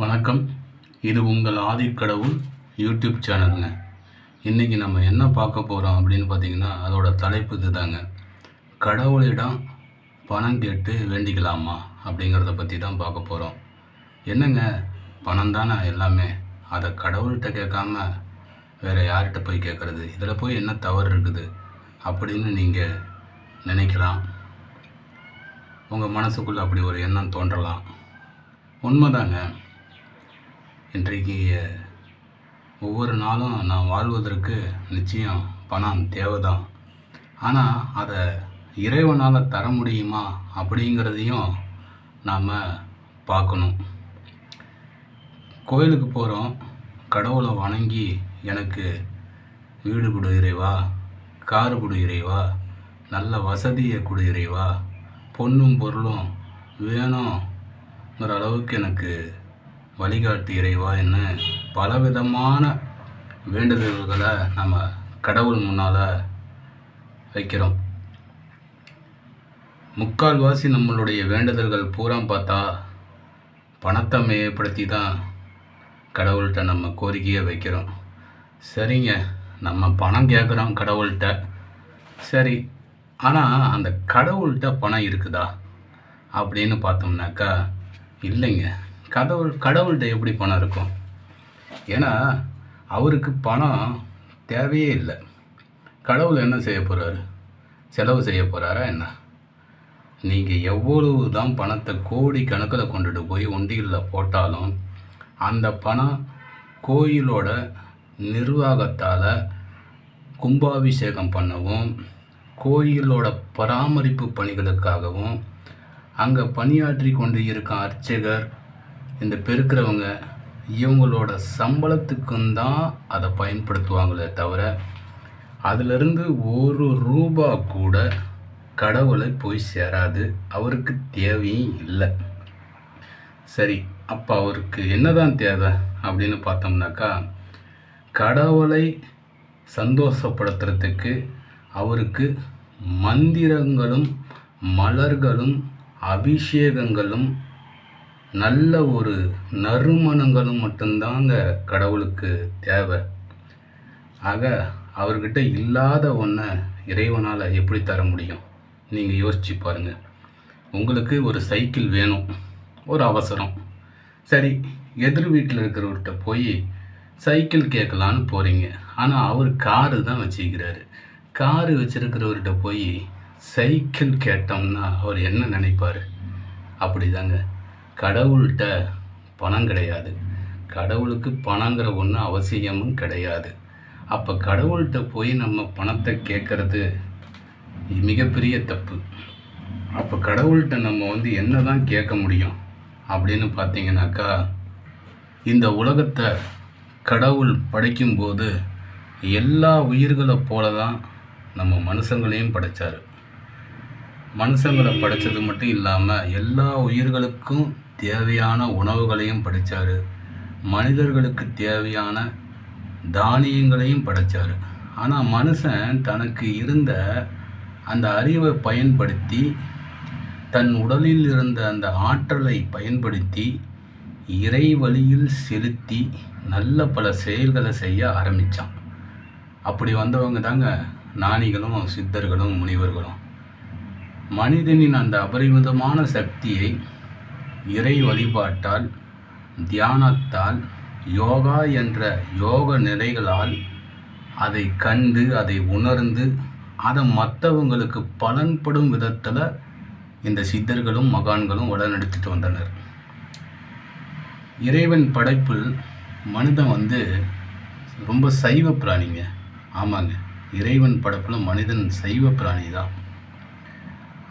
வணக்கம். இது உங்கள் ஆதிக்கடவுள் யூடியூப் சேனலுங்க. இன்றைக்கி நம்ம என்ன பார்க்க போகிறோம் அப்படின்னு பார்த்திங்கன்னா அதோட தலைப்பு இதுதாங்க. கடவுளிடம் பணம் கேட்டு வேண்டிக்கலாமா அப்படிங்கிறத பற்றி தான் பார்க்க போகிறோம் என்னங்க? பணம் தானே எல்லாமே. அதை கடவுள்கிட்ட கேட்காம வேறு யார்கிட்ட போய் கேட்குறது? இதில் போய் என்ன தவறு இருக்குது அப்படின்னு நீங்கள் நினைக்கலாம். உங்கள் மனசுக்குள்ளே அப்படி ஒரு எண்ணம் தோன்றலாம். உண்மைதாங்க. இன்றைக்கு ஒவ்வொரு நாளும் நான் வாழ்வதற்கு நிச்சயம் பணம் தேவைதான். ஆனால் அதை இறைவனால் தர முடியுமா அப்படிங்கிறதையும் நாம் பார்க்கணும். கோயிலுக்கு போகிறோம் கடவுளை வணங்கி எனக்கு வீடு கொடு இறைவா காரு கொடு இறைவா நல்ல வசதியை கொடு இறைவா பொண்ணும் பொருளும் வேணுங்கிற அளவுக்கு எனக்கு வழிகாட்டு இறைவா என்ன பலவிதமான வேண்டுதல்களை நம்ம கடவுள் முன்னால் வைக்கிறோம். முக்கால்வாசி நம்மளுடைய வேண்டுதல்கள் பூரா பார்த்தா பணத்தை மேம்படுத்தி தான் கடவுள்கிட்ட நம்ம கோரிக்கையை வைக்கிறோம். சரிங்க நம்ம பணம் கேட்குறோம் கடவுள்கிட்ட. சரி ஆனால் அந்த கடவுள்கிட்ட பணம் இருக்குதா அப்படின்னு பார்த்தோம்னாக்கா இல்லைங்க. கடவுள் கடவுள்கிட்ட எப்படி பணம் இருக்கும்? ஏன்னா அவருக்கு பணம் தேவையே இல்லை. கடவுள் என்ன செய்ய போகிறாரு செலவு செய்ய போகிறாரா என்ன? நீங்கள் எவ்வளவு தான் பணத்தை கோடி கணக்கில் கொண்டுட்டு போய் ஒண்டிகளில் போட்டாலும் அந்த பணம் கோயிலோட நிர்வாகத்தால் கும்பாபிஷேகம் பண்ணவும் கோயிலோட பராமரிப்பு பணிகளுக்காகவும் அங்கே பணியாற்றி கொண்டு இருக்க அர்ச்சகர் இந்த பெருக்கிறவங்க இவங்களோட சம்பளத்துக்கும் தான் அதை பயன்படுத்துவாங்களே தவிர அதிலிருந்து ஒரு ரூபா கூட கடவுளை போய் சேராது. அவருக்கு தேவையும் இல்லை. சரி அப்போ அவருக்கு என்னதான் தேவை அப்படின்னு பார்த்தோம்னாக்கா கடவுளை சந்தோஷப்படுத்துறதுக்கு அவருக்கு மந்திரங்களும் மலர்களும் அபிஷேகங்களும் நல்ல ஒரு நறுமணங்களும் மட்டும்தாங்க கடவுளுக்கு தேவை. ஆக அவர்கிட்ட இல்லாத ஒன்றை இறைவனால் எப்படி தர முடியும்? நீங்கள் யோசிச்சு பாருங்கள் உங்களுக்கு ஒரு சைக்கிள் வேணும். ஒரு அவசரம். சரி எதிர் வீட்டில் இருக்கிறவர்கிட்ட போய் சைக்கிள் கேட்கலான்னு போகிறீங்க ஆனால் அவர் காரு தான் வச்சுக்கிறாரு. காரு வச்சுருக்கிறவர்கிட்ட போய் சைக்கிள் கேட்டோம்னா அவர் என்ன நினைப்பார்? அப்படிதாங்க. கடவுள்கிட்ட பணம் கிடையாது. கடவுளுக்கு பணங்கிற ஒன்று அவசியமும் கிடையாது. அப்போ கடவுள்கிட்ட போய் நம்ம பணத்தை கேட்குறது மிகப்பெரிய தப்பு. அப்போ கடவுள்கிட்ட நம்ம வந்து என்ன தான் கேட்க முடியும் அப்படின்னு பார்த்தீங்கன்னாக்கா இந்த உலகத்தை கடவுள் படைக்கும்போது எல்லா உயிர்களை போல தான் நம்ம மனுஷங்களையும் படைச்சார். மனுஷங்களை படைச்சது மட்டும் இல்லாமல் எல்லா உயிர்களுக்கும் தேவையான உணவுகளையும் படைத்தார் மனிதர்களுக்கு தேவையான தானியங்களையும் படைச்சார். ஆனால் மனுஷன் தனக்கு இருந்த அந்த அறிவை பயன்படுத்தி தன் உடலில் இருந்த அந்த ஆற்றலை பயன்படுத்தி இறை வழியில் செலுத்தி நல்ல பல செயல்களை செய்ய ஆரம்பித்தான் அப்படி வந்தவங்க தாங்க ஞானிகளும் சித்தர்களும் முனிவர்களும். மனிதனின் அந்த அபரிமிதமான சக்தியை இறை வழிபாட்டால் தியானத்தால் யோகா என்ற யோக நிலைகளால் அதை கண்டு அதை உணர்ந்து அதை மற்றவங்களுக்கு பலன்படும் விதத்தில் இந்த சித்தர்களும் மகான்களும் உடனெடுத்துட்டு வந்தனர். இறைவன் படைப்பில் மனிதன் வந்து ரொம்ப சைவ பிராணிங்க. ஆமாங்க. இறைவன் படைப்பில் மனிதன் சைவ பிராணி தான்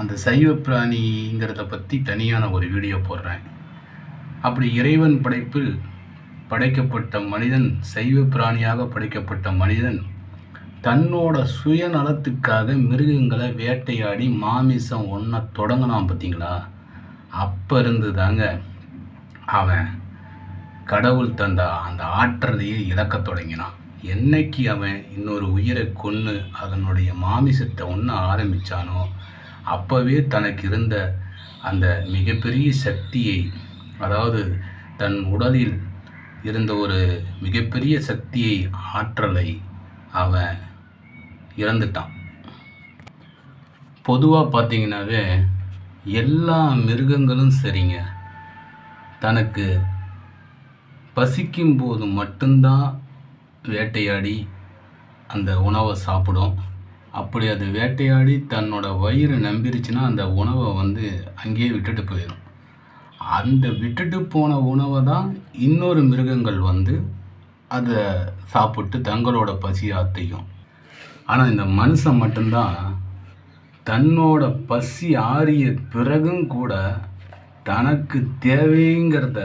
அந்த சைவ பிராணிங்கிறத பற்றி தனியான ஒரு வீடியோ போடுறேன். அப்படி இறைவன் படைப்பில் படைக்கப்பட்ட மனிதன் சைவ பிராணியாக படைக்கப்பட்ட மனிதன் தன்னோட சுயநலத்துக்காக மிருகங்களை வேட்டையாடி மாமிசம் ஒன்றை தொடங்கினான் பார்த்தீங்களா அப்போ இருந்து தாங்க அவன் கடவுள் தந்த அந்த ஆற்றலையே இழக்க தொடங்கினான். என்னைக்கு அவன் இன்னொரு உயிரை கொன்று அதனுடைய மாமிசத்தை ஒன்று ஆரம்பித்தானோ அப்போவே தனக்கு இருந்த அந்த மிகப்பெரிய சக்தியை அதாவது தன் உடலில் இருந்த ஒரு மிகப்பெரிய சக்தியை ஆற்றலை அவன் இறந்துட்டான். பொதுவாக பார்த்தீங்கன்னாவே எல்லா மிருகங்களும் சரிங்க. தனக்கு பசிக்கும் போது மட்டும்தான் வேட்டையாடி அந்த உணவை சாப்பிடும். அப்படி அது வேட்டையாடி தன்னோட வயிறு நம்பிருச்சுன்னா அந்த உணவை வந்து அங்கேயே விட்டுட்டு போயிடும் அந்த விட்டுட்டு போன உணவை தான் இன்னொரு மிருகங்கள் வந்து அதை சாப்பிட்டு தங்களோட பசி ஆத்தையும் ஆனால் இந்த மனுஷன் மட்டும்தான் தன்னோட பசி ஆறிய பிறகும் கூட தனக்கு தேவைங்கிறத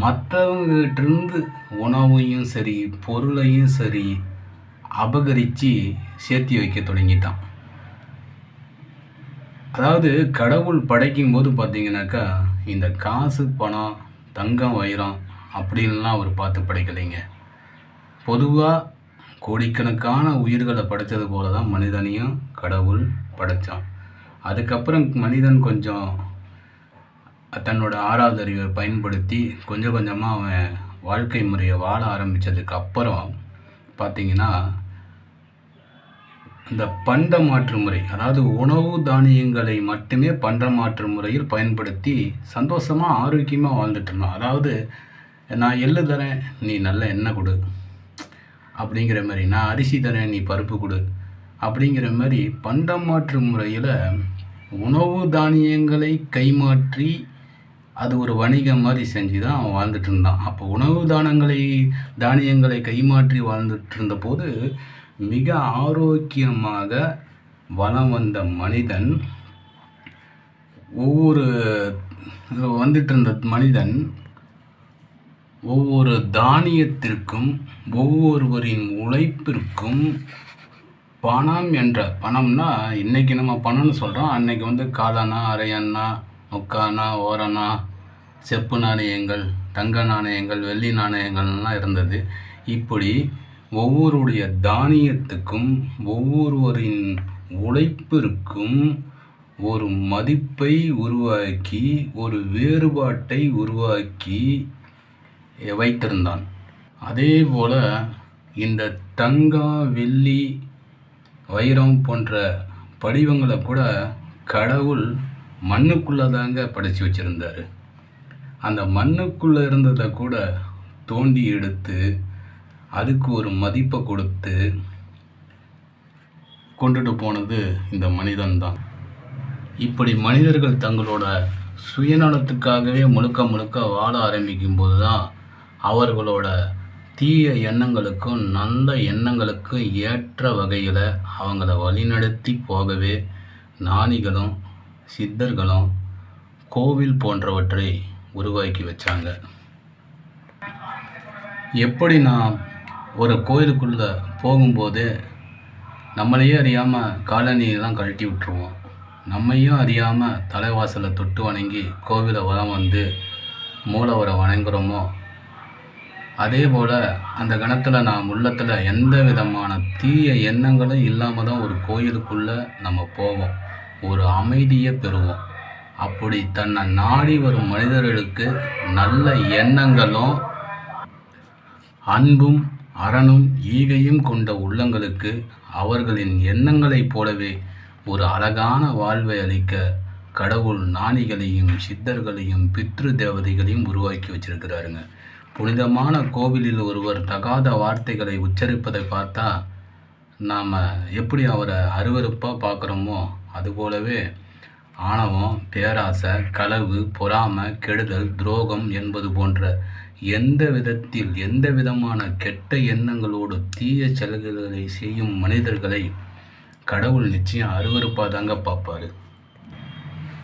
மற்றவங்ககிட்டருந்து உணவையும் சரி பொருளையும் சரி அபகரித்து சேர்த்தி வைக்க தொடங்கிட்டான். அதாவது கடவுள் படைக்கும் போது பார்த்தீங்கன்னாக்கா இந்த காசு பணம் தங்கம் வைரம் அப்படின்லாம் அவர் பார்த்து படைக்கலைங்க. பொதுவாக கோடிக்கணக்கான உயிர்களை படைத்தது போல தான் மனிதனையும் கடவுள் படைத்தான் அதுக்கப்புறம் மனிதன் கொஞ்சம் தன்னோட ஆறாவது அறிவை பயன்படுத்தி கொஞ்சம் கொஞ்சமாக அவன் வாழ்க்கை முறையை வாழ ஆரம்பித்ததுக்கு அப்புறம் பார்த்தீங்கன்னா இந்த பண்ட மாற்று முறை அதாவது உணவு தானியங்களை மட்டுமே பண்ட மாற்று முறையில் பயன்படுத்தி சந்தோஷமாக ஆரோக்கியமாக வாழ்ந்துட்டுருந்தோம் அதாவது நான் எள்ளு தரேன் நீ நல்ல எண்ணெய் கொடு அப்படிங்கிற மாதிரி நான் அரிசி தரேன் நீ பருப்பு கொடு அப்படிங்கிற மாதிரி பண்டம் மாற்று முறையில் உணவு தானியங்களை கைமாற்றி அது ஒரு வணிகம் மாதிரி செஞ்சு தான் அவன் வாழ்ந்துட்டு இருந்தான் அப்போ உணவு தானங்களை தானியங்களை கைமாற்றி வாழ்ந்துட்டு இருந்தபோது மிக ஆரோக்கியமாக வளம் வந்த மனிதன் ஒவ்வொரு வந்துட்டு இருந்த மனிதன் ஒவ்வொரு தானியத்திற்கும் ஒவ்வொருவரின் உழைப்பிற்கும் பணம் என்ற பணம்னா இன்னைக்கு நம்ம பணம்னு சொல்கிறோம் அன்னைக்கு வந்து காலானா அரையண்ணா முக்கானா ஓரணா செப்பு நாணயங்கள் தங்க நாணயங்கள் வெள்ளி நாணயங்கள்லாம் இருந்தது. இப்படி ஒவ்வொருடைய தானியத்துக்கும் ஒவ்வொருவரின் உழைப்பிற்கும் ஒரு மதிப்பை உருவாக்கி ஒரு வேறுபாட்டை உருவாக்கி வைத்திருந்தான். அதே போல் இந்த தங்கம் வெள்ளி வைரம் போன்ற படிவங்களை கூட கடவுள் மண்ணுக்குள்ளே தாங்க படைச்சி வச்சுருந்தாரு. அந்த மண்ணுக்குள்ளே இருந்ததை கூட தோண்டி எடுத்து அதுக்கு ஒரு மதிப்பை கொடுத்து கொண்டுட்டு போனது இந்த மனிதன்தான். இப்படி மனிதர்கள் தங்களோட சுயநலத்துக்காகவே முழுக்க முழுக்க வாழ ஆரம்பிக்கும் போது தான் அவர்களோட தீய எண்ணங்களுக்கும் நல்ல எண்ணங்களுக்கும் ஏற்ற வகையில் அவங்கள வழிநடத்தி போகவே ஞானிகளும் சித்தர்களும் கோவில் போன்றவற்றை உருவாக்கி வச்சாங்க. எப்படி நான் ஒரு கோயிலுக்குள்ளே போகும்போது நம்மளையே அறியாமல் காலணியெல்லாம் கழட்டி விட்டுருவோம். நம்மையும் அறியாமல் தலைவாசலை தொட்டு வணங்கி கோவிலை வரம் வந்து மூலவரை வணங்குறோமோ? அதே போல் அந்த கணத்தில் நாம் உள்ளத்தில் எந்த விதமான தீய எண்ணங்களும் இல்லாமல் தான் ஒரு கோயிலுக்குள்ளே நம்ம போவோம். ஒரு அமைதியை பெறுவோம். அப்படி தன்னை நாடி வரும் மனிதர்களுக்கு நல்ல எண்ணங்களும் அன்பும் அறனும் ஈகையும் கொண்ட உள்ளங்களுக்கு அவர்களின் எண்ணங்களைப் போலவே ஒரு அழகான வாழ்வை அளிக்க கடவுள் நாணிகளையும் சித்தர்களையும் பித்ரு தேவதைகளையும் உருவாக்கி வச்சிருக்கிறாருங்க. புனிதமான கோவிலில் ஒருவர் தகாத வார்த்தைகளை உச்சரிப்பதை பார்த்தா நாம் எப்படி அவரை அருவருப்பாக பார்க்குறோமோ அதுபோலவே ஆணவம் பேராசை களவு பொறாமை கெடுதல் துரோகம் என்பது போன்ற எந்த விதத்தில் எந்த விதமான கெட்ட எண்ணங்களோடு தீய செயல்களை செய்யும் மனிதர்களை கடவுள் நிச்சயம் அருவருப்பாக தாங்க பார்ப்பாரு.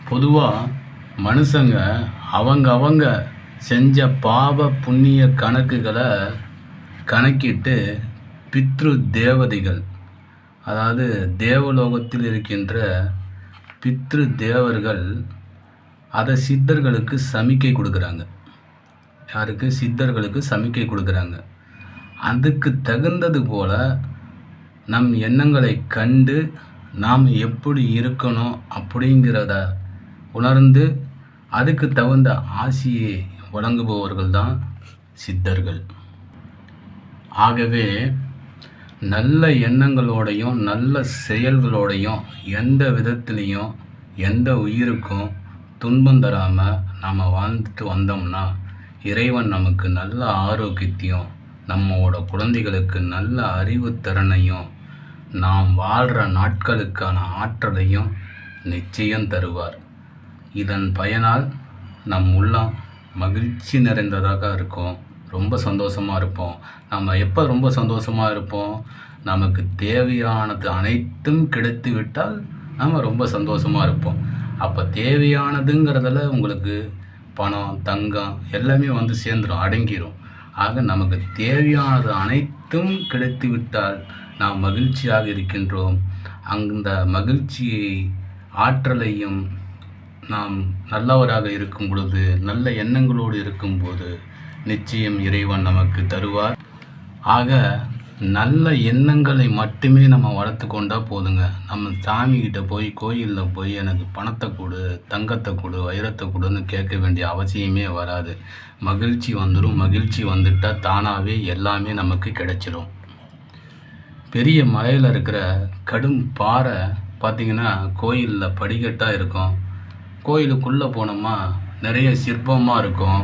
பொதுவாக மனுஷங்க அவங்க அவங்க செஞ்ச பாவ புண்ணிய கணக்குகளை கணக்கிட்டு பித்ரு தேவதைகள் அதாவது தேவலோகத்தில் இருக்கின்ற பித்ரு தேவர்கள் அதை சித்தர்களுக்கு சமிக்கை கொடுக்குறாங்க. யாருக்கு? சித்தர்களுக்கு சமிக்கை கொடுக்குறாங்க. அதுக்கு தகுந்தது போல் நம் எண்ணங்களை கண்டு நாம் எப்படி இருக்கணும் அப்படிங்கிறத உணர்ந்து அதுக்கு தகுந்த ஆசியை வழங்குபவர்கள் தான் சித்தர்கள். ஆகவே நல்ல எண்ணங்களோடையும் நல்ல செயல்களோடையும் எந்த விதத்துலேயும் எந்த உயிருக்கும் துன்பம் தராமல் நாம் வாழ்ந்துட்டு வந்தோம்னா இறைவன் நமக்கு நல்ல ஆரோக்கியத்தையும் நம்மளோட குழந்தைகளுக்கு நல்ல அறிவுத்திறனையும் நாம் வாழ்கிற நாட்களுக்கான ஆற்றலையும் நிச்சயம் தருவார். இதன் பயனால் நம் உள்ளம் மகிழ்ச்சி நிறைந்ததாக இருக்கும். ரொம்ப சந்தோஷமாக இருப்போம். நம்ம எப்போ ரொம்ப சந்தோஷமாக இருப்போம்? நமக்கு தேவையானது அனைத்தும் கிடைத்து விட்டால் நம்ம ரொம்ப சந்தோஷமாக இருப்போம். அப்போ தேவையானதுங்கிறதுல உங்களுக்கு பணம் தங்கம் எல்லாமே வந்து சேர்ந்துடும் அடங்கிடும் ஆக நமக்கு தேவையானது அனைத்தும் கிடைத்து விட்டால் நாம் மகிழ்ச்சியாக இருக்கின்றோம். அந்த மகிழ்ச்சியை ஆற்றலையும் நாம் நல்லவராக இருக்கும் பொழுது நல்ல எண்ணங்களோடு இருக்கும்போது நிச்சயம் இறைவன் நமக்கு தருவார். ஆக நல்ல எண்ணங்களை மட்டுமே நம்ம வளர்த்து கொண்டா போதுங்க. நம்ம சாமிக்கிட்ட போய் கோயிலில் போய் எனக்கு பணத்தை கொடு தங்கத்தை கொடு வைரத்தை கொடுன்னு கேட்க வேண்டிய அவசியமே வராது. மகிழ்ச்சி வந்துடும் மகிழ்ச்சி வந்துட்டால் தானாகவே எல்லாமே நமக்கு கிடைச்சிரும். பெரிய மலையில் இருக்கிற கடும் பாறை பார்த்திங்கன்னா கோயிலில் படிக்கட்டாக இருக்கும். கோயிலுக்குள்ளே போனோமா நிறைய சிற்பமாக இருக்கும்.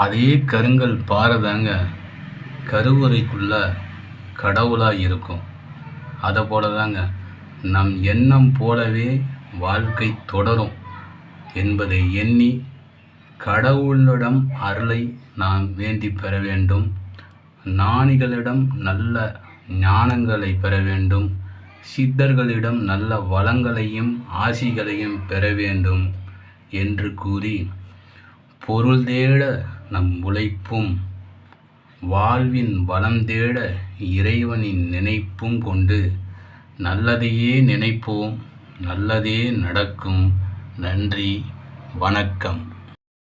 அதே கருங்கல் பாறை தாங்க கருவறைக்குள்ள கடவுளாக இருக்கும் அதை போல தாங்க நம் எண்ணம் போலவே வாழ்க்கை தொடரும் என்பதை எண்ணி கடவுளிடம் அருளை நாம் வேண்டி பெற வேண்டும். ஞானிகளிடம் நல்ல ஞானங்களை பெற வேண்டும். சித்தர்களிடம் நல்ல வளங்களையும் ஆசிகளையும் பெற வேண்டும் என்று கூறி பொருள் தேட நம் உழைப்பும் வாழ்வின் வளம் தேட இறைவனின் நினைப்பும் கொண்டு நல்லதையே நினைப்போம் நல்லதே நடக்கும். நன்றி வணக்கம்.